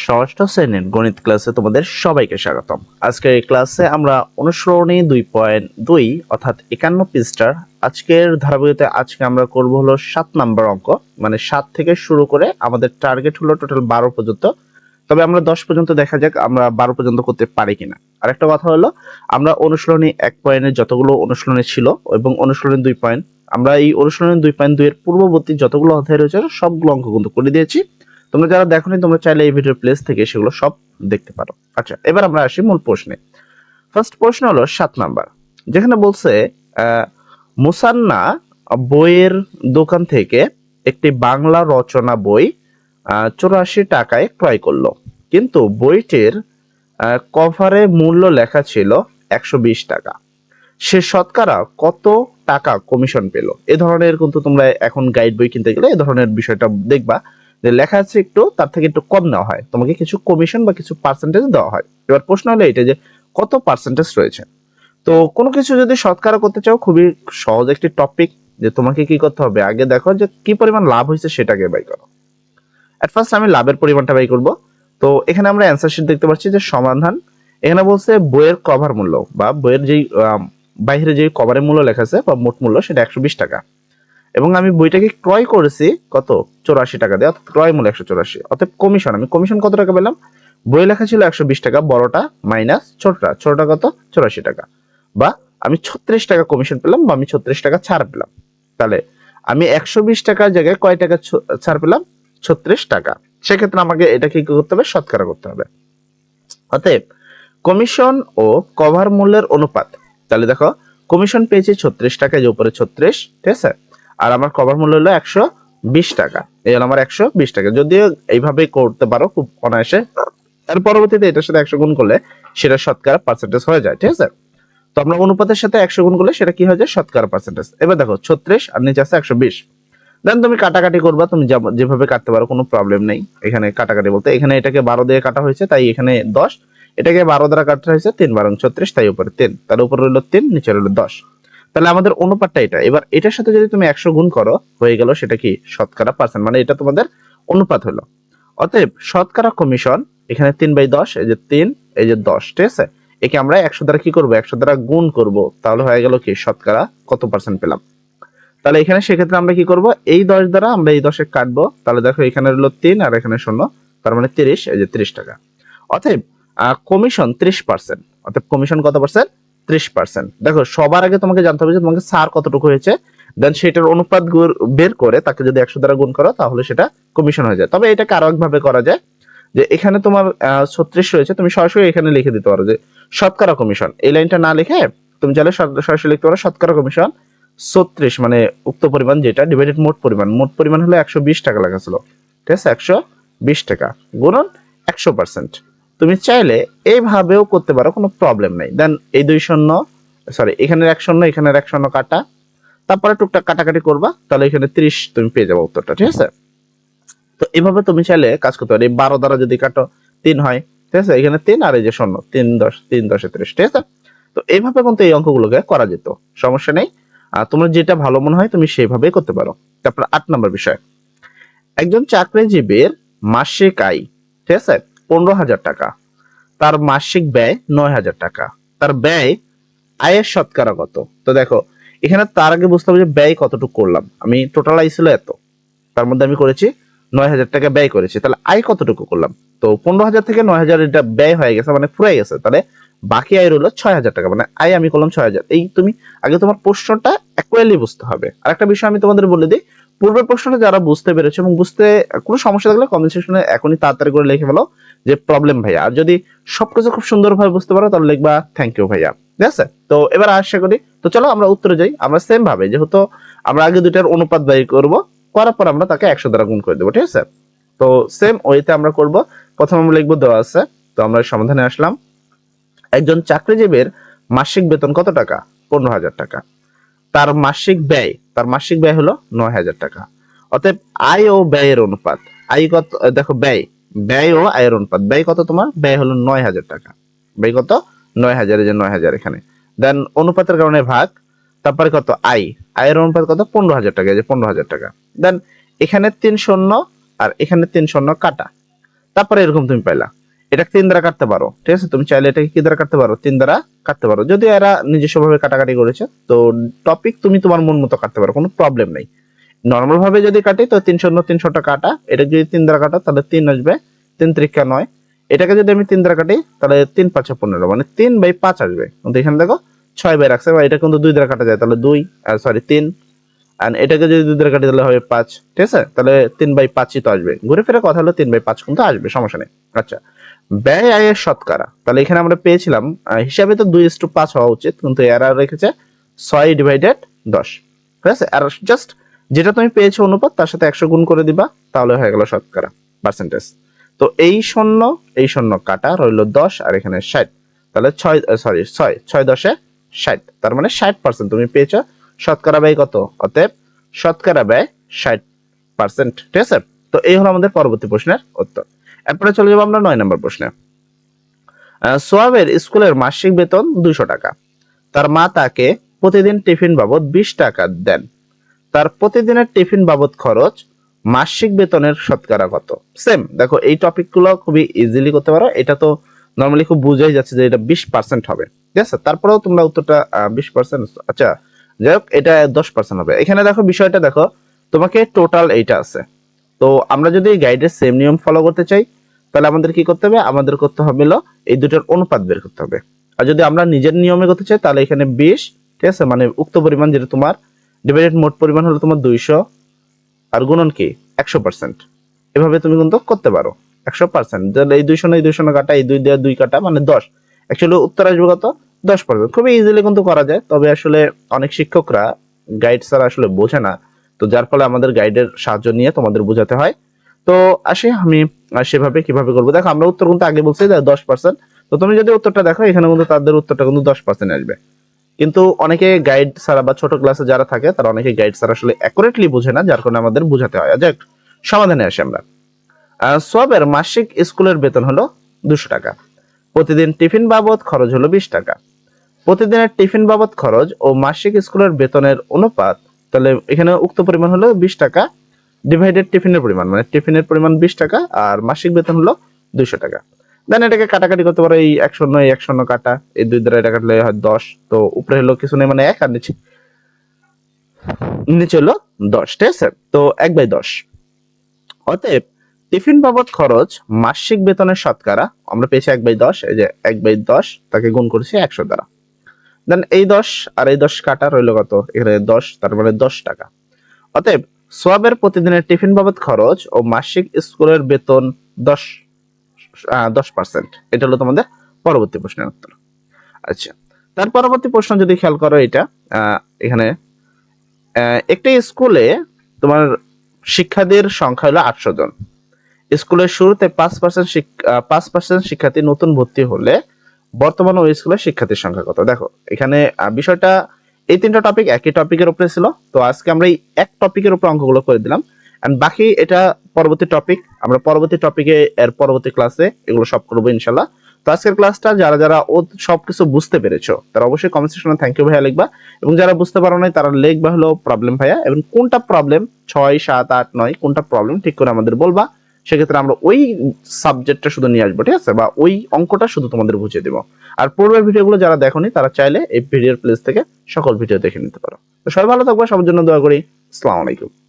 ষষ্ঠ শ্রেণির গণিত ক্লাসে তোমাদের সবাইকে স্বাগতম। আজকের এই ক্লাসে আমরা অনুসরণী দুই পয়েন্ট দুই, অর্থাৎ একান্ন পৃষ্ঠার আজকের ধারাবাহিকতে আজকে আমরা করব হলো সাত নাম্বার অঙ্ক। মানে সাত থেকে শুরু করে আমাদের টার্গেট হলো টোটাল বারো পর্যন্ত। তবে আমরা দশ পর্যন্ত দেখা যাক আমরা বারো পর্যন্ত করতে পারি কিনা। আর একটা কথা হলো, আমরা অনুসরণী এক পয়েন্টের যতগুলো অনুশীলনী ছিল এবং অনুশীলনী দুই পয়েন্ট, আমরা এই অনুশীলনী দুই পয়েন্ট দুইয়ের পূর্ববর্তী যতগুলো অধ্যায় রয়েছে সবগুলো অঙ্ক কিন্তু করে দিয়েছি। তোমরা যারা দেখোনি, তোমরা চাইলে এই ভিডিওর প্লেস থেকে সেগুলো সব দেখতে পারো। আচ্ছা এবার আমরা আসি মূল প্রশ্নে। ফার্স্ট প্রশ্ন হলো সাত নাম্বার, যেখানে বলছে মুসান্না বইয়ের দোকান থেকে একটি বাংলা রচনা বই চৌরাশি টাকায় ক্রয় করল। কিন্তু বইটির কভারে মূল্য লেখা ছিল একশো বিশ টাকা। সে শতকরা কত টাকা কমিশন পেল? এ ধরনের কিন্তু তোমরা এখন গাইড বই কিনতে গেলে এ ধরনের বিষয়টা দেখবা। যে লেখা আছে একটু, তার থেকে একটু কম নেওয়া হয়। তোমাকে কিছু কমিশন বা কিছু পার্সেন্টেজ দেওয়া হয়। এবার প্রশ্ন হলো এটা যে কত পার্সেন্টেজ রয়েছে? তো কোনো কিছু যদি শতকরা করতে চাও, খুবই সহজ একটি টপিক যে তোমাকে কি করতে হবে? আগে দেখো যে কি পরিমাণ লাভ হয়েছে সেটাকে বাই করো। এট ফার্স্ট আমি লাভের পরিমাণটা বাই করব। তো এখানে আমরা অ্যান্সার শিট দেখতে পাচ্ছি যে সমাধান এখানে বলছে বইয়ের কভার মূল্য বা বইয়ের যেই বাইরে যে কভারের মূল্য লেখা আছে বা মোট মূল্য সেটা একশো বিশ টাকা। এবং আমি বইটাকে ক্রয় করেছি, কত? চৌরাশি টাকা দিয়ে, অর্থাৎ ক্রয় মূল্য একশো চৌরাশি। অর্থাৎ কমিশন আমি কমিশন কত টাকা পেলাম? বই লেখা ছিল একশো বিশ টাকা, বড়টা মাইনাস ছোটটা ছোটটা কত? চৌরাশি টাকা। বা আমি ছত্রিশ টাকা কমিশন পেলাম বা আমি ছত্রিশ টাকা ছাড় পেলাম। তাহলে আমি একশো বিশ টাকার জায়গায় কয় টাকা ছাড় পেলাম? ছত্রিশ টাকা। সেক্ষেত্রে আমাকে এটা কি করতে হবে? শতকরা করতে হবে। অতএব কমিশন ও কভার মূল্যের অনুপাত। তাহলে দেখো কমিশন পেয়েছি ছত্রিশ টাকা যে উপরে ছত্রিশ, ঠিক আছে? আর আমার কভার মূল্য হলো একশো বিশ টাকা। এই হলো আমার একশো বিশ টাকা। যদিও এইভাবে করতে পারো খুব অনায়াসে। এর পরবর্তীতে এটার সাথে একশো গুণ করলে সেটা শতকরা পার্সেন্টেজ হয়ে যায়, ঠিক আছে? তো আমরা অনুপাতের সাথে একশো গুণ করলে সেটা কি হয়ে যায়? শতকরা পার্সেন্টেজ এবার দেখো, ছত্রিশ আর নিচে আছে একশো বিশ। দেন তুমি কাটাকাটি করবা, তুমি যেভাবে কাটতে পারো, কোনো প্রবলেম নেই। এখানে কাটাকাটি বলতে, এখানে এটাকে বারো দিয়ে কাটা হয়েছে, তাই এখানে দশ। এটাকে বারো দ্বারা কাটা হয়েছে, তিন বারো ছত্রিশ, তাই উপরে তিন। তার উপরে রইল তিন, নিচে রইল দশ। তাহলে আমাদের অনুপাতটা এটা। এবার এটার সাথে যদি তুমি একশো গুণ করো, হয়ে গেল সেটা কি শতকরা পার্সেন্ট মানে এটা তোমাদের অনুপাত হলো। অতএব শতকরা কমিশন এখানে তিন বাই দশ, এই যে তিন, এই যে দশ, ঠিক আছে? একে আমরা একশো দ্বারা কি করব? একশো দ্বারা গুণ করব। তাহলে হয়ে গেল কি? শতকরা কত পার্সেন্ট পেলাম? তাহলে এখানে সেক্ষেত্রে আমরা কি করব? এই দশ দ্বারা আমরা এই দশে কাটবো। তাহলে দেখো এখানে হলো তিন আর এখানে শূন্য। তার মানে তিরিশ, এই যে তিরিশ টাকা। অতএব কমিশন ত্রিশ পার্সেন্ট অতএব কমিশন কত পার্সেন্ট ত্রিশ পার্সেন্ট দেখো, সবার আগে তোমাকে জানতে হবে যে তোমাকে সার কতটুকু হয়েছে দেন সেটার অনুপাত বের করে তাকে যদি একশো দ্বারা গুণ করো, তাহলে সেটা কমিশন হয়ে যায়। তবে এটাকে আরও একভাবে করা যায় যে এখানে তোমার ছত্রিশ রয়েছে, তুমি সরাসরি এখানে লিখে দিতে পারো যে শতকরা কমিশন এই লাইনটা না লিখে তুমি চাইলে সরাসরি লিখতে পারো শতকরা কমিশন ছত্রিশ মানে উক্ত পরিমাণ যেটা ডিভাইডেড মোট পরিমাণ। মোট পরিমাণ হলো একশো বিশ টাকা লেখা ঠিক আছে? একশো বিশ টাকা। গুণন একশো পার্সেন্ট তুমি চাইলে এইভাবেও করতে পারো, কোনো প্রবলেম নেই। দেন এই দুই শূন্য সরি এখানের এক শূন্য, এখানের এক শূন্য কাটা। তারপরে টুকটাক কাটাকাটি করবা, তাহলে এখানে ত্রিশ তুমি পেয়ে যাব উত্তরটা, ঠিক আছে? তো এভাবে তুমি চাইলে কাজ করতে পারো। এই বারো দ্বারা যদি কাটো, তিন হয়, ঠিক আছে? এখানে তিন আর এই যে শূন্য, তিন দশ, তিন দশে ত্রিশ, ঠিক আছে? তো এইভাবে কিন্তু এই অঙ্কগুলোকে করা যেত, সমস্যা নেই। আর তোমার যেটা ভালো মনে হয়, তুমি সেইভাবেই করতে পারো। তারপর আট নম্বর বিষয়। একজন চাকরিজীবীর মাসিক আয়, ঠিক আছে? পনেরো হাজার টাকা। তার মাসিক ব্যয় নয় হাজার টাকা। তার ব্যয় আয়ের শতকরা কত? তো দেখো, এখানে তার আগে বুঝতে হবে যে ব্যয় কতটুকু করলাম। আমি টোটাল আয় ছিল এত। তার মধ্যে আমি করেছি নয় হাজার টাকা ব্যয় করেছি। তাহলে আয় কতটুকু করলাম? তো পনেরো হাজার থেকে নয় হাজার এটা ব্যয় হয়ে গেছে মানে ফুরাই গেছে। তাহলে বাকি আয় রইল ছয় হাজার টাকা মানে আয় আমি করলাম ছয় হাজার। এই তুমি আগে তোমার প্রশ্নটা অ্যাকুয়ারলি বুঝতে হবে। আর একটা বিষয় আমি তোমাদের বলে দিই, পূর্বের প্রশ্নটা যারা বুঝতে পেরেছে এবং বুঝতে কোনো সমস্যা থাকলে কমেন্ট সেকশনে এখনই তাড়াতাড়ি করে লিখে ফেলো। যে প্রবলেম ভাইয়া। আর যদি সবকিছু খুব সুন্দরভাবে বুঝতে পারো, তাহলে লিখবা থ্যাংক ইউ ভাইয়া। ঠিক আছে? তো এবার আশা করি, তো চলো আমরা উত্তরে যাই। আমরা সেম ভাবে, যেহেতু আমরা আগে দুইটার অনুপাত বের করব, করার পর আমরা তাকে একশো দ্বারা গুণ করে দেবো, ঠিক আছে? তো সেম ওইতে আমরা করব। প্রথম আমরা লিখব, দেওয়া আছে। তো আমরা সমাধানে আসলাম। একজন চাকরিজীবীর মাসিক বেতন কত টাকা? পনেরো হাজার টাকা। তার মাসিক ব্যয়, তার মাসিক ব্যয় হলো নয় হাজার টাকা। অতএব আয় ও ব্যয়ের অনুপাত। আয় কত, দেখো, ব্যয়। ব্যয় ও আয়ের অনুপাত ব্যয় কত তোমার? ব্যয় হলো নয় হাজার টাকা। ব্যয় কত? নয় হাজার যে নয় হাজার এখানে। দেন অনুপাতের কারণে ভাগ, তারপরে কত? আয় আয়ের অনুপাত কত? পনেরো হাজার টাকা যে পনেরো হাজার টাকা। দেন এখানে তিন শূন্য আর এখানে তিন শূন্য কাটা। তারপরে এরকম তুমি পাইলা। এটা তিন দ্বারা কাটতে পারো, ঠিক আছে? তুমি চাইলে এটাকে কি দ্বারা কাটতে পারো? তিন দ্বারা কাটতে পারো। যদি এরা নিজস্বভাবে কাটাকাটি করেছে, তো টপিক তুমি তোমার মন মতো কাটতে পারো, কোনো প্রবলেম নেই। নর্মাল ভাবে যদি কাটি, তো তিনশো তিনশোটা কাটা। এটা যদি তিন দ্বারা কাটা, তাহলে তিন আসবে, তিন ত্রিকা নয়। এটাকে যদি আমি তিন দ্বারা কাটি, তাহলে তিন পাঁচে পনেরো মানে তিন বাই পাঁচ আসবে। কিন্তু এখানে দেখো, ছয় বাই রাখছে বা এটা কিন্তু দুই দ্বারা কাটা যায়, তাহলে দুই, আর সরি তিন। আর এটাকে যদি দুই দ্বারা কাটি, তাহলে হবে পাঁচ, ঠিক আছে? তাহলে তিন বাই পাঁচই তো আসবে। ঘুরে ফিরে কথা হলো তিন বাই পাঁচ কিন্তু আসবে, সমস্যা নেই। আচ্ছা ব্যয় আয়ের শতকরা। তাহলে এখানে আমরা পেয়েছিলাম হিসাবে তো দুই টু পাঁচ হওয়া উচিত, কিন্তু এরা রেখেছে ছয় ডিভাইডেড দশ। ঠিক আছে? আর জাস্ট যেটা তুমি পেয়েছ অনুপাত, তার সাথে একশো গুণ করে দিবা, তাহলে হয়ে গেল শতকরা পার্সেন্টেজ তো এই শূন্য এই শূন্য কাটা, রইল দশ, আর এখানে ষাট। তাহলে ছয় সরি ছয় ছয় দশে ষাট। তার মানে ষাট পার্সেন্ট তুমি পেয়েছ। শতকরা ব্যয় কত? অতএব শতকরা ব্যয় ষাট পার্সেন্ট ঠিক আছে? তো এই হলো আমাদের পরবর্তী প্রশ্নের উত্তর। এরপরে চলে যাব আমরা নয় নম্বর প্রশ্নে। সোয়াবের স্কুলের মাসিক বেতন দুইশো টাকা। তার মা তাকে প্রতিদিন টিফিন বাবদ বিশ টাকা দেন। তার প্রতিদিনের টিফিন বাবদ খরচ, মাসিক বেতনের শতকরা কত? সেম দেখো, এই টপিকগুলো খুবই ইজিলি করতে পারো। এটা তো নর্মালি খুব বুঝাই যাচ্ছে যে এটা বিশ পার্সেন্ট হবে। ঠিক আছে? তারপরেও তোমরা উত্তরটা বিশ পার্সেন্ট আচ্ছা যাই হোক, এটা দশ পার্সেন্ট হবে। এখানে দেখো, বিষয়টা দেখো, তোমাকে টোটাল এইটা আছে। তো আমরা যদি গাইডের সেম নিয়ম ফলো করতে চাই, তাহলে আমাদের কি করতে হবে? আমাদের করতে হবে হলো, এই দুটোর অনুপাত বের করতে হবে। আর যদি আমরা নিজের নিয়মে করতে চাই, তাহলে এখানে বিশ, ঠিক আছে? মানে উক্ত পরিমাণ যেটা তোমার ডিভাইডেড মোট পরিমাণ হলো তোমার দুইশো, আর গুণন কি? একশো পার্সেন্ট এভাবে তুমি কিন্তু করতে পারো। একশো পার্সেন্ট এই দুইশো না, এই দুইশো না কাটা, এই দুই দেওয়া দুই কাটা মানে দশ। অ্যাকচুয়ালি উত্তর আসবে কত? দশ পার্সেন্ট খুবই ইজিলি কিন্তু করা যায়। তবে আসলে অনেক শিক্ষকরা গাইড স্যার আসলে বোঝে না। তো যার ফলে আমাদের গাইডের সাহায্য নিয়ে তোমাদের বোঝাতে হয়। তো আসি আমি সেভাবে কীভাবে করব। দেখো, আমরা উত্তর কিন্তু আগে বলছি দশ পার্সেন্ট তো তুমি যদি উত্তরটা দেখো, এখানে কিন্তু তাদের উত্তরটা কিন্তু দশ পার্সেন্ট আসবে। কিন্তু অনেকে গাইড ছাড়া বা ছোট ক্লাসে যারা থাকে তারা অনেকে গাইড ছাড়া আসলে অ্যাকুরেটলি বোঝে না যার কারণে আমাদের বোঝাতে হয়। যাক সমাধানে আসি আমরা। আহ, সোয়াবের মাসিক স্কুলের বেতন হলো দুশো টাকা। প্রতিদিন টিফিন বাবদ খরচ হলো বিশ টাকা। প্রতিদিনের টিফিন বাবদ খরচ ও মাসিক স্কুলের বেতনের অনুপাত তাহলে এখানে উক্ত পরিমাণ হলো বিশ টাকা ডিভাইডেড টিফিনের পরিমাণ মানে টিফিনের পরিমাণ বিশ টাকা আর মাসিক বেতন হলো দুইশো টাকা। দেন এটাকে কাটাকাটি করতে পারো, এই এক শূন্য এই এক শূন্য কাটা, এই দুই দ্বারা এটা কাটলে হয় দশ। তো উপরে হলো কিছু নেই মানে এক, আর নিচে নিচে হলো দশ, ঠিক আছে? তো এক বাই দশ। অতএব, টিফিন বাবদ খরচ, মাসিক বেতনের শতকরা, আমরা পেয়েছি এক বাই দশ, এই যে এক বাই দশ, তাকে গুণ করেছি একশো দ্বারা। দেন এই দশ আর এই দশ কাটা রইল কত? এখানে দশ, তার মানে দশ টাকা। অতএব, সোয়াবের প্রতিদিনের টিফিন বাবদ খরচ ও মাসিক স্কুলের বেতন দশ। দশ পার্সেন্ট এটা হলো তোমাদের পরবর্তী প্রশ্নের উত্তর। আচ্ছা তার পরবর্তী প্রশ্ন যদি খেয়াল করো এটা এখানে একটি স্কুলে তোমার শিক্ষার্থীর সংখ্যা হলো আটশো জন। স্কুলের শুরুতে পাঁচ পার্সেন্ট পাঁচ পার্সেন্ট শিক্ষার্থী নতুন ভর্তি হলে বর্তমানে ওই স্কুলের শিক্ষার্থীর সংখ্যা কত? দেখো, এখানে বিষয়টা, এই তিনটা টপিক একই টপিকের উপরে ছিল। তো আজকে আমরা এই এক টপিকের উপরে অঙ্কগুলো করে দিলাম। এন্ড বাকি এটা পরবর্তী টপিক আমরা পরবর্তী টপিকে এর পরবর্তী ক্লাসে এগুলো সব করব ইনশাল্লাহ। তো আজকের ক্লাসটা যারা যারা ও সবকিছু বুঝতে পেরেছ, তারা অবশ্যই কমেন্ট সেকশনে থ্যাংক ইউ ভাইয়া লিখবা। এবং যারা বুঝতে পারো নাই, তারা লিখবা হলো প্রবলেম ভাইয়া। এবং কোনটা প্রবলেম ছয়, সাত, আট, নয়, কোনটা প্রবলেম ঠিক করে আমাদের বলবা। সেক্ষেত্রে আমরা ওই সাবজেক্টটা শুধু নিয়ে আসব, ঠিক আছে? বা ওই অঙ্কটা শুধু তোমাদের বুঝিয়ে দেবো। আর পূর্বের ভিডিওগুলো যারা দেখোনি, তারা চাইলে এই ভিডিওর প্লেস থেকে সকল ভিডিও দেখে নিতে পারো। তো সবাই ভালো থাকবে, সবার জন্য দোয়া করি। আসসালামু আলাইকুম।